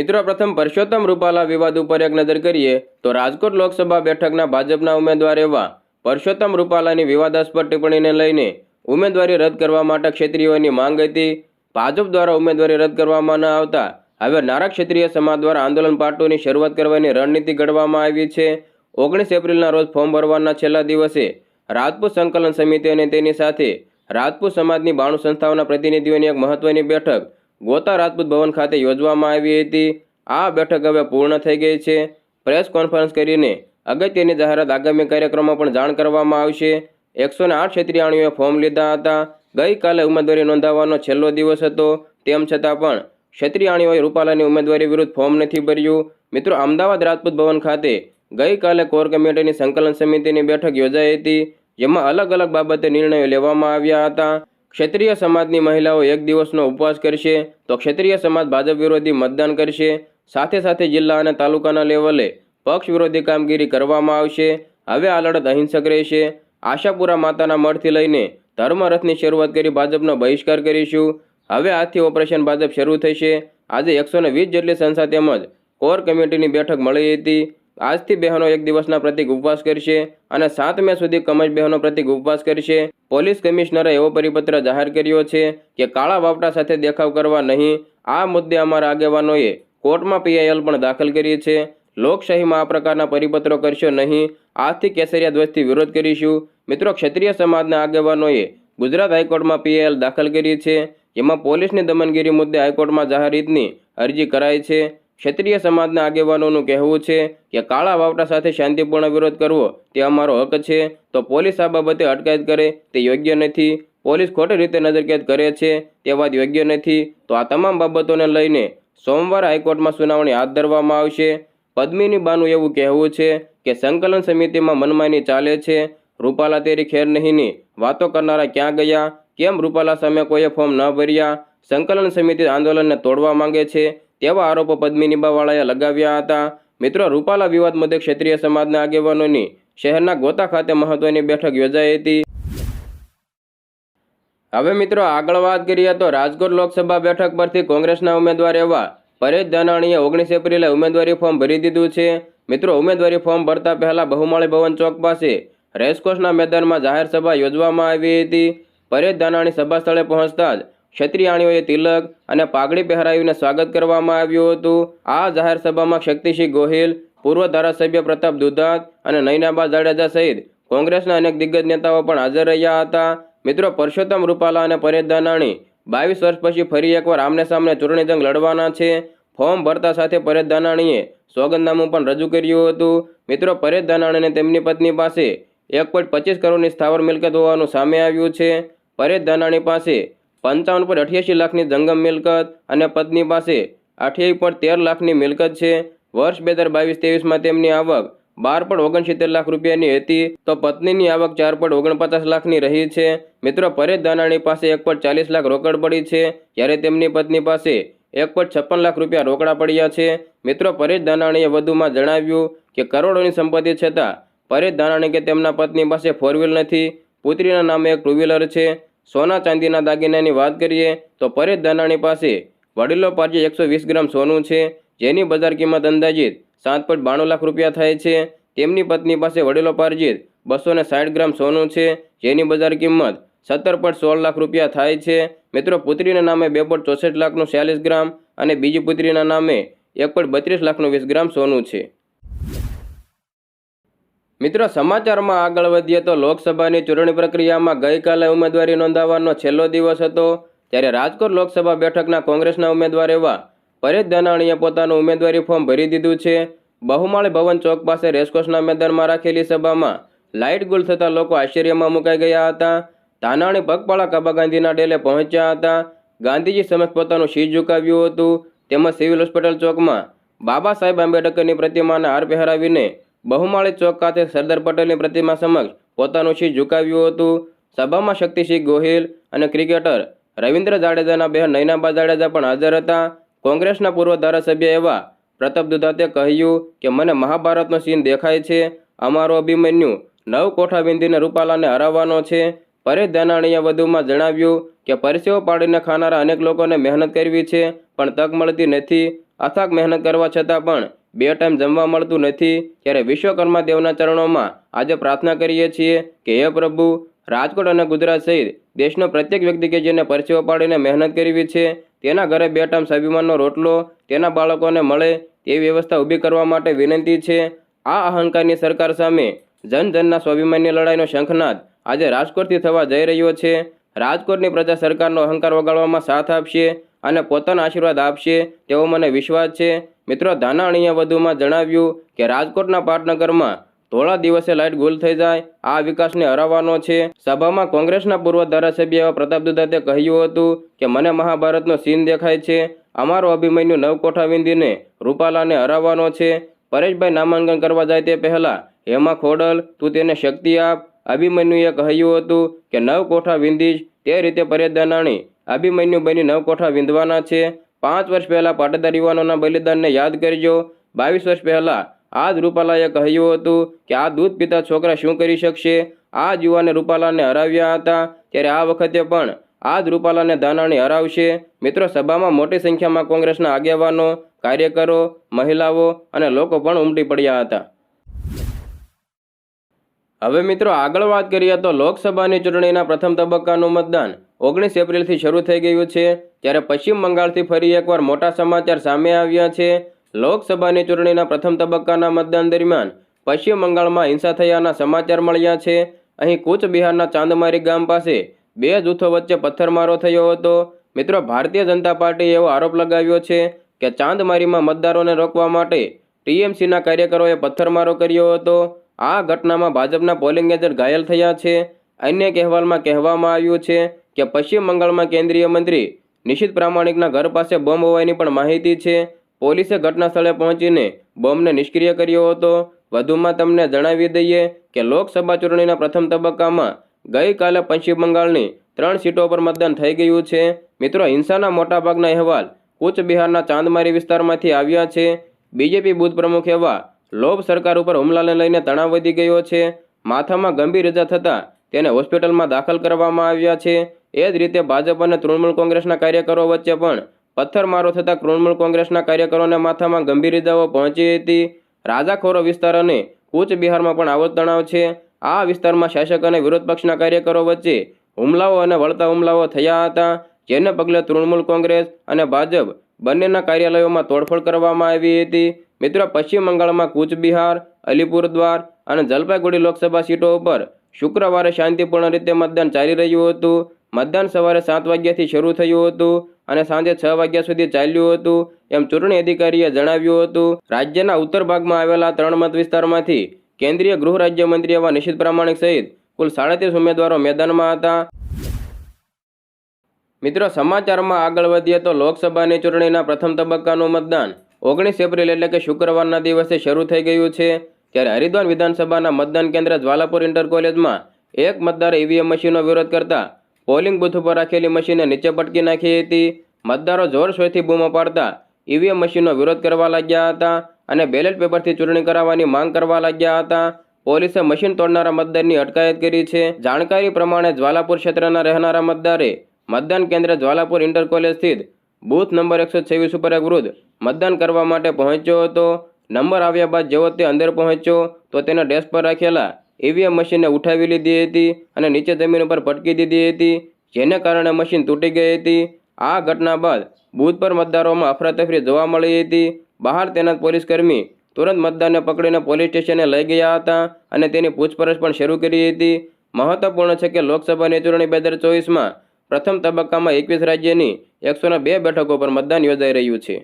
મિત્રો, પ્રથમ પરસોત્તમ રૂપાલા વિવાદ ઉપર એક નજર કરીએ તો રાજકોટ લોકસભા બેઠકના ભાજપના ઉમેદવાર એવા પરસોત્તમ રૂપાલાની વિવાદાસ્પદ ટિપ્પણીને લઈને ઉમેદવારી રદ કરવા માટે ક્ષેત્રીયોની માંગ હતી. ભાજપ દ્વારા ઉમેદવારી રદ કરવામાં ન આવતા હવે નારા ક્ષેત્રીય સમાજ દ્વારા આંદોલન પાટોની શરૂઆત કરવાની રણનીતિ ઘડવામાં આવી છે. ઓગણીસ એપ્રિલના રોજ ફોર્મ ભરવાના છેલ્લા દિવસે રાજપૂત સંકલન સમિતિ અને તેની સાથે રાજપૂત સમાજની બાણું સંસ્થાઓના પ્રતિનિધિઓની એક મહત્વની બેઠક ગોતા રાજપૂત ભવન ખાતે યોજવામાં આવી હતી. આ બેઠક હવે પૂર્ણ થઈ ગઈ છે. પ્રેસ કોન્ફરન્સ કરીને અગત્યની જાહેરાત આગામી કાર્યક્રમમાં પણ જાણ કરવામાં આવશે. એકસો ને આઠ ક્ષેત્રીયાણીઓએ ફોર્મ લીધા હતા. ગઈકાલે ઉમેદવારી નોંધાવવાનો છેલ્લો દિવસ હતો. તેમ છતાં પણ ક્ષત્રિયાણીઓએ રૂપાલાની ઉમેદવારી વિરુદ્ધ ફોર્મ નથી ભર્યું. મિત્રો, અમદાવાદ રાજપૂત ભવન ખાતે ગઈકાલે કોર કમિટીની સંકલન સમિતિની બેઠક યોજાઈ હતી, જેમાં અલગ અલગ બાબતે નિર્ણયો લેવામાં આવ્યા હતા. ક્ષત્રિય સમાજની મહિલાઓ એક દિવસનો ઉપવાસ કરશે તો ક્ષત્રિય સમાજ ભાજપ વિરોધી મતદાન કરશે. સાથે સાથે જિલ્લા અને તાલુકાના લેવલે પક્ષ વિરોધી કામગીરી કરવામાં આવશે. હવે આ લડત અહિંસક રહેશે. આશાપુરા માતાના મળથી લઈને ધર્મરથની શરૂઆત કરી ભાજપનો બહિષ્કાર કરીશું. હવે આજથી ઓપરેશન ભાજપ શરૂ થશે. આજે એકસો જેટલી સંસ્થા તેમજ કોર કમિટીની બેઠક મળી હતી. આજથી બહેનો એક દિવસના પ્રતિક ઉપવાસ કરશે અને સાત મે સુધી કમજ બહેનો પ્રતિક ઉપવાસ કરશે. પોલીસ કમિશનરે એવો પરિપત્ર જાહેર કર્યો છે કે કાળા વાવટા સાથે દેખાવ કરવા નહીં. આ મુદ્દે અમારા આગેવાનોએ કોર્ટમાં પીઆઈએલ પણ દાખલ કરી છે. લોકશાહીમાં આ પ્રકારના પરિપત્રો કરશો નહીં. આજથી કેસરિયા ધ્વજથી વિરોધ કરીશું. મિત્રો, ક્ષત્રિય સમાજના આગેવાનોએ ગુજરાત હાઈકોર્ટમાં પીઆઈએલ દાખલ કરી છે. જેમાં પોલીસની દમનગીરી મુદ્દે હાઈકોર્ટમાં જાહેર રીતની અરજી કરાઈ છે. ક્ષત્રિય સમાજના આગેવાનોનું કહેવું છે કે કાળા વાવટા સાથે શાંતિપૂર્ણ વિરોધ કરવો તે અમારો હક છે. તો પોલીસ આ બાબતે અટકાયત કરે તે યોગ્ય નથી. પોલીસ ખોટી રીતે નજરકેદ કરે છે તે વાત યોગ્ય નથી. તો આ તમામ બાબતોને લઈને સોમવારે હાઈકોર્ટમાં સુનાવણી હાથ ધરવામાં આવશે. પદ્મિની બાનું એવું કહેવું છે કે સંકલન સમિતિમાં મનમાની ચાલે છે. રૂપાલા તેરી ખેર નહીંની વાતો કરનારા ક્યાં ગયા? કેમ રૂપાલા સામે કોઈએ ફોર્મ ન ભર્યા? સંકલન સમિતિ આંદોલનને તોડવા માંગે છે. તેવા આરોપો પદ્મિનીબાવાળાએ લગાવ્યા હતા. મિત્રો, રૂપાલા વિવાદ મુદ્દે ક્ષેત્રીય સમાજના આગેવાનોની શહેરના ગોતા ખાતે મહત્વની બેઠક યોજાઈ હતી. હવે મિત્રો, આગળ વાત કરીએ તો રાજકોટ લોકસભા બેઠક પરથી કોંગ્રેસના ઉમેદવાર એવા પરેશ ધાનાણીએ ઓગણીસ એપ્રિલે ઉમેદવારી ફોર્મ ભરી દીધું છે. મિત્રો, ઉમેદવારી ફોર્મ ભરતા પહેલા બહુમાળી ભવન ચોક પાસે રેસકોર્સના મેદાનમાં જાહેર સભા યોજવામાં આવી હતી. પરેશ ધાનાણી સભા સ્થળે પહોંચતા જ ક્ષત્રિયાણીઓએ તિલક અને પાઘડી પહેરાવીને સ્વાગત કરવામાં આવ્યું હતું. આ જાહેર સભામાં શક્તિસિંહ ગોહિલ, પૂર્વ ધારાસભ્ય પ્રતાપ દુધાત અને નૈનાબા જાડેજા સહિત કોંગ્રેસના અનેક દિગ્ગજ નેતાઓ પણ હાજર રહ્યા હતા. મિત્રો, પરસોત્તમ રૂપાલા અને પરેશ ધાનાણી બાવીસ વર્ષ પછી ફરી એકવાર આમને સામને ચૂંટણી જંગ લડવાના છે. ફોર્મ ભરતા સાથે પરેશ ધાનાણીએ સોગંદનામું પણ રજૂ કર્યું હતું. મિત્રો, પરેશ ધાનાણીને તેમની પત્ની પાસે એક પોઈન્ટ પચીસ કરોડની સ્થાવર મિલકત હોવાનું સામે આવ્યું છે. પરેશ ધાનાણી પાસે પંચાવન પોઈન્ટ અઠ્યાસી લાખની જંગમ મિલકત અને પત્ની પાસે અઠ્યાવી પોઈન્ટ તેર લાખની મિલકત છે. વર્ષ બે હજાર બાવીસ ત્રેવીસમાં તેમની આવક બાર પોઈન્ટ ઓગણસિત્તેર લાખ રૂપિયાની હતી. તો પત્નીની આવક ચાર પોઈન્ટ ઓગણપચાસ લાખની રહી છે. મિત્રો, પરેશ દાનાણી પાસે એક પોઈન્ટ ચાલીસ લાખ રોકડ પડી છે. જ્યારે તેમની પત્ની પાસે એક પોઈન્ટ છપ્પન લાખ રૂપિયા રોકડા પડ્યા છે. મિત્રો, પરેશ દાનાણીએ વધુમાં જણાવ્યું કે કરોડોની સંપત્તિ છતાં પરેશ દાનાણી કે તેમના પત્ની પાસે ફોર વ્હીલ નથી. પુત્રીના નામે એક ટુ વ્હીલર છે. સોના ચાંદીના દાગીનાની વાત કરીએ તો પરેશ દાનાણી પાસે વડીલો પાર્જે એકસો વીસ ગ્રામ સોનું છે. જેની બજાર કિંમત અંદાજિત સાત પોઈન્ટ બાણું લાખ રૂપિયા થાય છે. તેમની પત્ની પાસે વડીલો પાર્જિત બસો ને સાઠ ગ્રામ સોનું છે. જેની બજાર કિંમત સત્તર પોઈન્ટ સોળ લાખ રૂપિયા થાય છે. મિત્રો, પુત્રીના નામે બે પોઈન્ટ ચોસઠ લાખનું ચાલીસ ગ્રામ અને બીજી પુત્રીના નામે એક પોઈન્ટ બત્રીસ લાખનું વીસ ગ્રામ સોનું છે. મિત્રો, સમાચારમાં આગળ વધીએ તો લોકસભાની ચૂંટણી પ્રક્રિયામાં ગઈકાલે ઉમેદવારી નોંધાવવાનો છેલ્લો દિવસ હતો. ત્યારે રાજકોટ લોકસભા બેઠકના કોંગ્રેસના ઉમેદવાર એવા પરેશ ધાનાણીએ પોતાનું ઉમેદવારી ફોર્મ ભરી દીધું છે. બહુમાળી ભવન ચોક પાસે રેસકોર્સના મેદાનમાં રાખેલી સભામાં લાઇટ ગુલ થતાં લોકો આશ્ચર્યમાં મુકાઈ ગયા હતા. ધાનાણી પગપાળા કાબા ગાંધીના ડેલે પહોંચ્યા હતા. ગાંધીજી સમક્ષ પોતાનું શીશ ઝુકાવ્યું હતું. તેમજ સિવિલ હોસ્પિટલ ચોકમાં બાબા સાહેબ આંબેડકરની પ્રતિમાને હાર પહેરાવીને બહુમાળી ચોક ખાતે સરદાર પટેલની પ્રતિમા સમક્ષ પોતાનું શી ઝુકાવ્યું હતું. સભામાં શક્તિસિંહ ગોહિલ અને ક્રિકેટર રવિન્દ્ર જાડેજાના બહેન નૈનાબા જાડેજા પણ હાજર હતા. કોંગ્રેસના પૂર્વ ધારાસભ્ય એવા પ્રતાપ દુધાતે કહ્યું કે, મને મહાભારતનો સીન દેખાય છે. અમારો અભિમન્યુ નવ કોઠા વિંધીને રૂપાલાને હરાવવાનો છે. પરેશ ધાનાણીએ વધુમાં જણાવ્યું કે, પરસેવો પાડીને ખાનારા અનેક લોકોને મહેનત કરવી છે, પણ તક મળતી નથી. અથાગ મહેનત કરવા છતાં પણ બે ટાઈમ જમવા મળતું નથી, ત્યારે વિશ્વકર્મા દેવના ચરણોમાં આજે પ્રાર્થના કરીએ છીએ કે હે પ્રભુ, રાજકોટ અને ગુજરાત સહિત દેશનો પ્રત્યેક વ્યક્તિ કે જેને પરસેવો પાડીને મહેનત કરવી છે, તેના ઘરે બે ટાઈમ સ્વાભિમાનનો રોટલો, તેના બાળકોને મળે તેવી વ્યવસ્થા ઊભી કરવા માટે વિનંતી છે. આ અહંકારની સરકાર સામે જન જનના સ્વાભિમાનની લડાઈનો શંખનાદ આજે રાજકોટથી થવા જઈ રહ્યો છે. રાજકોટની પ્રજા સરકારનો અહંકાર વગાડવામાં સાથ આપશે. અને પોતાના આશીર્વાદ આપશે, તેવો મને વિશ્વાસ છે. મિત્રો ધાનાણીએ વધુમાં જણાવ્યું કે રાજકોટના પાટનગરમાં ધોળા દિવસે લાઇટ ગુલ થઈ જાય, આ વિકાસને હરાવવાનો છે. સભામાં કોંગ્રેસના પૂર્વ ધારાસભ્ય એવા પ્રતાપ દુધાતે કહ્યું હતું કે, મને મહાભારતનો સીન દેખાય છે. અમારો અભિમન્યુ નવકોઠા વિંદીને રૂપાલાને હરાવવાનો છે. પરેશભાઈ નામાંકન કરવા જાય તે પહેલા હેમા ખોડલ, તું તેને શક્તિ આપ. અભિમન્યુએ કહ્યું હતું કે નવ કોઠા વિંધીશ તે રીતે પરેશ દાનાણી અભિમન્યુ બની નવ કોઠા વિંધવાના છે. પાંચ વર્ષ પહેલાં પાટીદાર યુવાનોના બલિદાનને યાદ કરજો. બાવીસ વર્ષ પહેલાં આ જ રૂપાલાએ કહ્યું હતું કે આ દૂધ પીતા છોકરા શું કરી શકશે? આ જ યુવાને રૂપાલાને હરાવ્યા હતા. ત્યારે આ વખતે પણ આ જ રૂપાલાને દાનાણી હરાવશે. મિત્રો, સભામાં મોટી સંખ્યામાં કોંગ્રેસના આગેવાનો, કાર્યકરો, મહિલાઓ અને લોકો પણ ઉમટી પડ્યા હતા. હવે મિત્રો આગળ વાત કરીએ તો લોકસભાની ચૂંટણીના પ્રથમ તબક્કાનું મતદાન. ઓગણીસ એપ્રિલથી શરૂ થઈ ગયું છે ત્યારે પશ્ચિમ બંગાળથી ફરી એકવાર મોટા સમાચાર સામે આવ્યા છે. લોકસભાની ચૂંટણીના પ્રથમ તબક્કાના મતદાન દરમિયાન પશ્ચિમ બંગાળમાં હિંસા થયાના સમાચાર મળ્યા છે. અહીં કૂચબિહારના ચાંદમારી ગામ પાસે બે જૂથો વચ્ચે પથ્થરમારો થયો હતો. મિત્રો, ભારતીય જનતા પાર્ટીએ એવો આરોપ લગાવ્યો છે કે ચાંદમારીમાં મતદારોને રોકવા માટે ટીએમસીના કાર્યકરોએ પથ્થરમારો કર્યો હતો. આ ઘટનામાં ભાજપના પોલિંગ એજન્ટ ઘાયલ થયા છે. અન્ય અહેવાલમાં કહેવામાં આવ્યું છે કે પશ્ચિમ બંગાળમાં કેન્દ્રીય મંત્રી નિશિત પ્રામાણિકના ઘર પાસે બોમ્બ હોવાની પણ માહિતી છે. પોલીસે ઘટના સ્થળે પહોંચીને બોમ્બને નિષ્ક્રિય કર્યો હતો. વધુમાં તમને જણાવી દઈએ કે લોકસભા ચૂંટણીના પ્રથમ તબક્કામાં ગઈકાલે પશ્ચિમ બંગાળની ત્રણ સીટો પર મતદાન થઈ ગયું છે. મિત્રો, હિંસાના મોટાભાગના અહેવાલ કૂચબિહારના ચાંદમારી વિસ્તારમાંથી આવ્યા છે. બીજેપી બૂથ પ્રમુખ એવા લોભ સરકાર ઉપર હુમલાને લઈને તણાવ વધી ગયો છે. માથામાં ગંભીર ઇજા થતાં તેને હોસ્પિટલમાં દાખલ કરવામાં આવ્યા છે. એ જ રીતે ભાજપ અને તૃણમૂલ કોંગ્રેસના કાર્યકરો વચ્ચે પણ પથ્થરમારો થતાં તૃણમૂલ કોંગ્રેસના કાર્યકરોને માથામાં ગંભીર ઇજાઓ પહોંચી હતી. રાજાખોરો વિસ્તાર અને કૂચબિહારમાં પણ આવો તણાવ છે. આ વિસ્તારમાં શાસક અને વિરોધ પક્ષના કાર્યકરો વચ્ચે હુમલાઓ અને વળતા હુમલાઓ થયા હતા, જેને પગલે તૃણમૂલ કોંગ્રેસ અને ભાજપ બંનેના કાર્યાલયોમાં તોડફોડ કરવામાં આવી હતી. મિત્રો, પશ્ચિમ બંગાળમાં કૂચબિહાર, અલીપુરદ્વાર અને જલપાઈગુડી લોકસભા સીટો ઉપર શુક્રવારે શાંતિપૂર્ણ રીતે મતદાન ચાલી રહ્યું હતું. મતદાન સવારે સાત વાગ્યાથી શરૂ થયું હતું અને સાંજે છ વાગ્યા સુધી ચાલ્યું હતું એમ ચૂંટણી અધિકારીએ જણાવ્યું હતું. રાજ્યના ઉત્તર ભાગમાં આવેલા ત્રણ મત વિસ્તારમાંથી કેન્દ્રીય ગૃહ રાજ્યમંત્રી એવા નિશિત પ્રામાણિક સહિત કુલ સાડત્રીસ ઉમેદવારો મેદાનમાં હતા. મિત્રો, સમાચારમાં આગળ વધીએ તો લોકસભાની ચૂંટણીના પ્રથમ તબક્કાનું મતદાન ઓગણીસ એપ્રિલ એટલે કે શુક્રવારના દિવસે શરૂ થઈ ગયું છે. ત્યારે હરિદ્વાર વિધાનસભાના મતદાન કેન્દ્ર જ્વાલાપુર ઇન્ટર કોલેજમાં એક મતદારે ઈવીએમ મશીનનો વિરોધ કરતા પોલિંગ બૂથ ઉપર રાખેલી મશીનને નીચે પટકી નાખી હતી. મતદારો જોરશોરથી બૂમો પાડતા ઈવીએમ મશીનનો વિરોધ કરવા લાગ્યા હતા અને બેલેટ પેપરથી ચૂંટણી કરાવવાની માંગ કરવા લાગ્યા હતા. પોલીસે મશીન તોડનારા મતદારની અટકાયત કરી છે. જાણકારી પ્રમાણે જ્વાલાપુર ક્ષેત્રના રહેનારા મતદારે મતદાન કેન્દ્ર જ્વાલાપુર ઇન્ટર કોલેજ સ્થિત બૂથ નંબર એકસો છવ્વીસ ઉપર એક વૃદ્ધ મતદાન કરવા માટે પહોંચ્યો હતો. નંબર આવ્યા બાદ જેવો તે અંદર પહોંચ્યો તો તેના ડેસ્ક પર રાખેલા ઈવીએમ મશીનને ઉઠાવી લીધી હતી અને નીચે જમીન ઉપર પટકી દીધી હતી, જેને કારણે મશીન તૂટી ગઈ હતી. આ ઘટના બાદ બૂથ પર મતદારોમાં અફરાતફરી જોવા મળી હતી. બહાર તેના પોલીસકર્મી તુરંત મતદારને પકડીને પોલીસ સ્ટેશને લઈ ગયા હતા અને તેની પૂછપરછ પણ શરૂ કરી હતી. મહત્વપૂર્ણ છે કે લોકસભાની ચૂંટણી બે હજાર ચોવીસમાં પ્રથમ તબક્કામાં એકવીસ રાજ્યની એકસો બે બેઠકો પર મતદાન યોજાઈ રહ્યું છે.